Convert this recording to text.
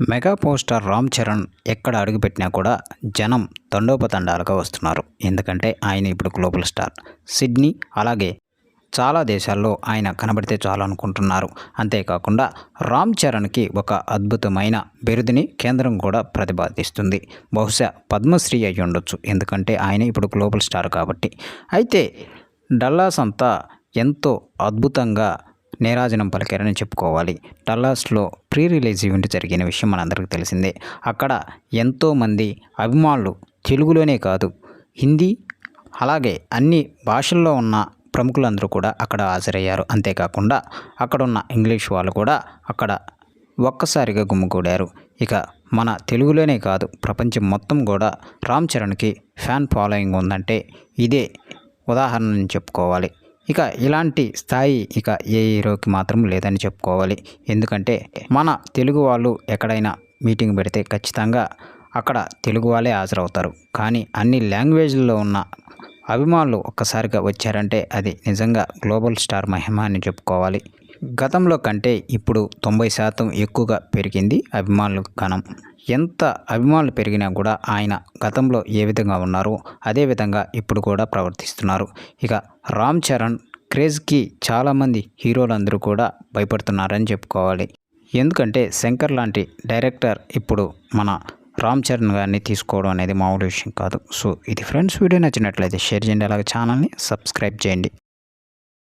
Mega power star Ram Charan ఎక్కడ అడుగుపెట్టినా కూడా జనం తండోపతండాలుగా వస్తున్నారు. ఎందుకంటే ఆయన ఇప్పుడు గ్లోబల్ స్టార్. సిడ్నీ అలాగే చాలా దేశాల్లో ఆయన కనబడితే చాలు అనుకుంటున్నారు. అంతేకాకుండా రామ్ చరణ్కి ఒక అద్భుతమైన బిరుదుని కేంద్రం కూడా ప్రతిపాదిస్తుంది. బహుశా పద్మశ్రీ అయి ఉండొచ్చు. ఎందుకంటే ఆయన ఇప్పుడు గ్లోబల్ స్టార్ కాబట్టి. అయితే డల్లాస్ అంతా ఎంతో అద్భుతంగా నేరాజనం పలికారని చెప్పుకోవాలి. డల్లాస్లో ప్రీ రిలీజ్ ఈవెంట్ జరిగిన విషయం మనందరికీ తెలిసిందే. అక్కడ ఎంతోమంది అభిమానులు తెలుగులోనే కాదు హిందీ అలాగే అన్ని భాషల్లో ఉన్న ప్రముఖులందరూ కూడా అక్కడ హాజరయ్యారు. అంతేకాకుండా అక్కడ ఉన్న ఇంగ్లీష్ వాళ్ళు కూడా అక్కడ ఒక్కసారిగా గుమ్మిగూడారు ఇక మన తెలుగులోనే కాదు ప్రపంచం మొత్తం కూడా రామ్ చరణ్కి ఫ్యాన్ ఫాలోయింగ్ ఉందంటే ఇదే ఉదాహరణని చెప్పుకోవాలి. ఇక ఇలాంటి స్థాయి ఇక ఏ హీరోకి మాత్రం లేదని చెప్పుకోవాలి. ఎందుకంటే మన తెలుగు వాళ్ళు ఎక్కడైనా మీటింగ్ పెడితే ఖచ్చితంగా అక్కడ తెలుగు వాళ్ళే హాజరవుతారు. కానీ అన్ని లాంగ్వేజ్ల్లో ఉన్న అభిమానులు ఒక్కసారిగా వచ్చారంటే అది నిజంగా గ్లోబల్ స్టార్ మహిమ అని చెప్పుకోవాలి. గతంలో కంటే ఇప్పుడు తొంభై శాతం ఎక్కువగా పెరిగింది అభిమానుల గణం. ఎంత అభిమానులు పెరిగినా కూడా ఆయన గతంలో ఏ విధంగా ఉన్నారో అదే విధంగా ఇప్పుడు కూడా ప్రవర్తిస్తున్నారు. ఇక రామ్ చరణ్ క్రేజ్కి చాలామంది హీరోలందరూ కూడా భయపడుతున్నారని చెప్పుకోవాలి. ఎందుకంటే శంకర్ లాంటి డైరెక్టర్ ఇప్పుడు మన రామ్ చరణ్ గారిని తీసుకోవడం అనేది మామూలు విషయం కాదు. సో ఇది ఫ్రెండ్స్ వీడియో నచ్చినట్లయితే షేర్ చేయండి. అలాగే ఛానల్ని సబ్స్క్రైబ్ చేయండి.